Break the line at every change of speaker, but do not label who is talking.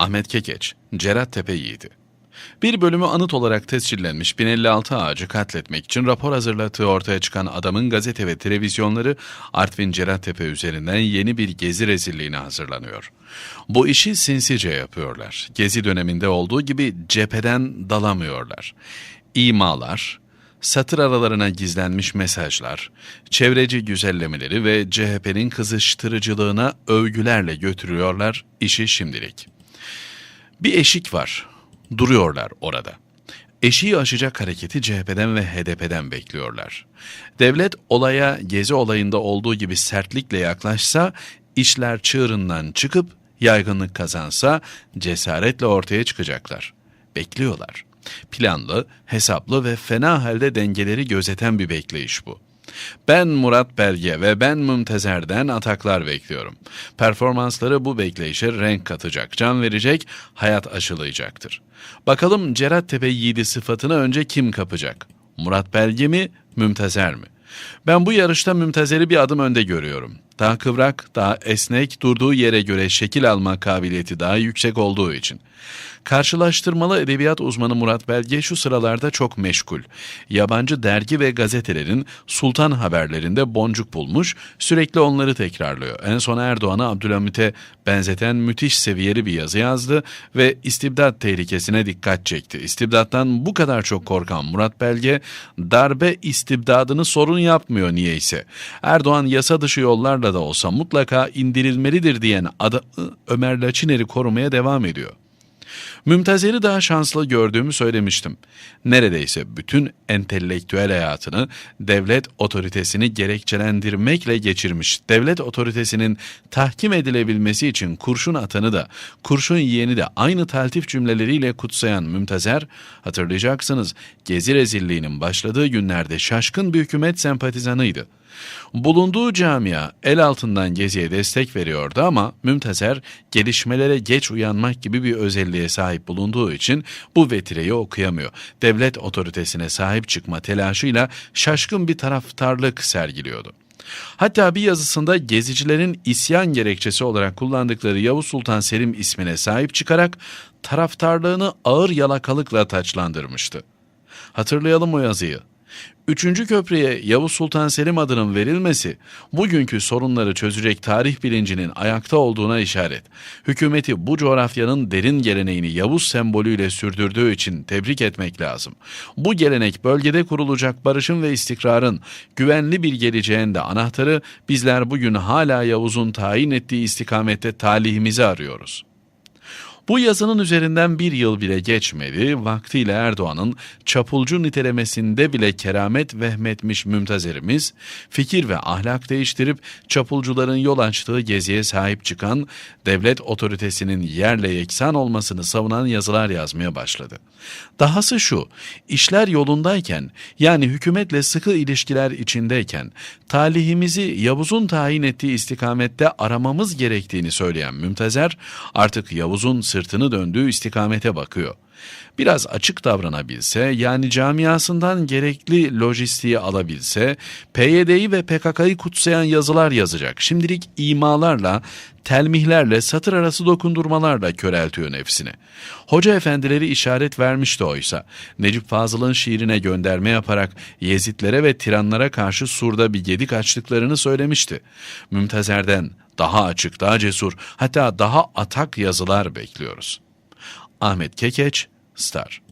Ahmet Kekeç, Cerattepe yiğidi. Bir bölümü anıt olarak tescillenmiş 1056 ağacı katletmek için rapor hazırlattığı ortaya çıkan adamın gazete ve televizyonları Artvin Cerattepe üzerinden yeni bir gezi rezilliğine hazırlanıyor. Bu işi sinsice yapıyorlar. Gezi döneminde olduğu gibi cepheden dalamıyorlar. İmalar, satır aralarına gizlenmiş mesajlar, çevreci güzellemeleri ve CHP'nin kızıştırıcılığına övgülerle götürüyorlar işi şimdilik. Bir eşik var. Duruyorlar orada. Eşiği aşacak hareketi CHP'den ve HDP'den bekliyorlar. Devlet olaya gezi olayında olduğu gibi sertlikle yaklaşsa, işler çığırından çıkıp yaygınlık kazansa cesaretle ortaya çıkacaklar. Bekliyorlar. Planlı, hesaplı ve fena halde dengeleri gözeten bir bekleyiş bu. Ben Murat Belge ve ben Mümtezer'den ataklar bekliyorum. Performansları bu bekleyişe renk katacak, can verecek, hayat aşılayacaktır. Bakalım Cerattepe yiğidi sıfatını önce kim kapacak? Murat Belge mi, Mümtezer mi? Ben bu yarışta Mümtezer'i bir adım önde görüyorum. Daha kıvrak, daha esnek, durduğu yere göre şekil alma kabiliyeti daha yüksek olduğu için. Karşılaştırmalı edebiyat uzmanı Murat Belge şu sıralarda çok meşgul. Yabancı dergi ve gazetelerin sultan haberlerinde boncuk bulmuş, sürekli onları tekrarlıyor. En son Erdoğan'ı Abdülhamit'e benzeten müthiş seviyeli bir yazı yazdı ve istibdat tehlikesine dikkat çekti. İstibdattan bu kadar çok korkan Murat Belge, darbe istibdadını sorun yapmıyor niyeyse. Erdoğan yasa dışı yollarla da olsa mutlaka indirilmelidir diyen adı Ömer Laçiner'i korumaya devam ediyor. Mümtazer'i daha şanslı gördüğümü söylemiştim. Neredeyse bütün entelektüel hayatını devlet otoritesini gerekçelendirmekle geçirmiş. Devlet otoritesinin tahkim edilebilmesi için kurşun atanı da, kurşun yiyeni de aynı taltif cümleleriyle kutsayan Mümtazer, hatırlayacaksınız Gezi rezilliğinin başladığı günlerde şaşkın bir hükümet sempatizanıydı. Bulunduğu camia el altından Gezi'ye destek veriyordu ama Mümtezer gelişmelere geç uyanmak gibi bir özelliğe sahip bulunduğu için bu vetireyi okuyamıyor. Devlet otoritesine sahip çıkma telaşıyla şaşkın bir taraftarlık sergiliyordu. Hatta bir yazısında gezicilerin isyan gerekçesi olarak kullandıkları Yavuz Sultan Selim ismine sahip çıkarak taraftarlığını ağır yalakalıkla taçlandırmıştı. Hatırlayalım o yazıyı. Üçüncü köprüye Yavuz Sultan Selim adının verilmesi, bugünkü sorunları çözecek tarih bilincinin ayakta olduğuna işaret. Hükümeti bu coğrafyanın derin geleneğini Yavuz sembolüyle sürdürdüğü için tebrik etmek lazım. Bu gelenek bölgede kurulacak barışın ve istikrarın, güvenli bir geleceğin de anahtarı bizler bugün hala Yavuz'un tayin ettiği istikamette talihimizi arıyoruz.'' Bu yazının üzerinden bir yıl bile geçmedi, vaktiyle Erdoğan'ın çapulcu nitelemesinde bile keramet vehmetmiş mümtazerimiz, fikir ve ahlak değiştirip çapulcuların yol açtığı geziye sahip çıkan, devlet otoritesinin yerle yeksan olmasını savunan yazılar yazmaya başladı. Dahası şu, işler yolundayken, yani hükümetle sıkı ilişkiler içindeyken, talihimizi Yavuz'un tayin ettiği istikamette aramamız gerektiğini söyleyen Mümtezer, artık Yavuz'un sırtını döndüğü istikamete bakıyor. Biraz açık davranabilse, yani camiasından gerekli lojistiği alabilse, PYD'yi ve PKK'yı kutsayan yazılar yazacak. Şimdilik imalarla, telmihlerle, satır arası dokundurmalarla köreltiyor nefsini. Hoca efendileri işaret vermişti oysa. Necip Fazıl'ın şiirine gönderme yaparak Yezitlere ve tiranlara karşı surda bir gedik açtıklarını söylemişti. Mümtazer'den daha açık, daha cesur, hatta daha atak yazılar bekliyoruz. Ahmet Kekeç, Star